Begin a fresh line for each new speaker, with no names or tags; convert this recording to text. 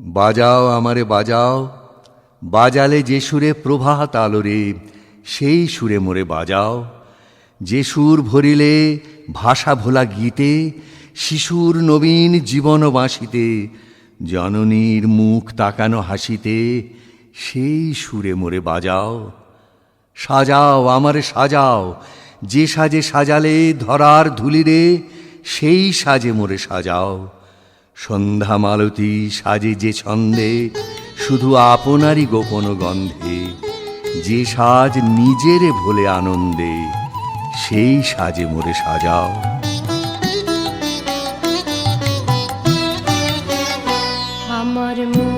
বাজাও আমারে, বাজাও। বাজালে যে সুরে প্রভাত আলোরে, সেই সুরে মোরে বাজাও। যে সুর ভরিলে ভাষা ভোলা গীতে, শিশুর নবীন জীবন বাঁশিতে, জননীর মুখ তাকানো হাসিতে, সেই সুরে মোরে বাজাও। সাজাও আমারে, সাজাও। যে সাজে সাজালে ধরার ধুলিরে, সেই সাজে মোরে সাজাও। সন্ধ্যা মালতি সাজে যে ছন্দে, শুধু আপনারই গোপন গন্ধে, যে সাজ নিজেরে ভোলে আনন্দে, সেই সাজে মোরে সাজাও।
আমার কোণে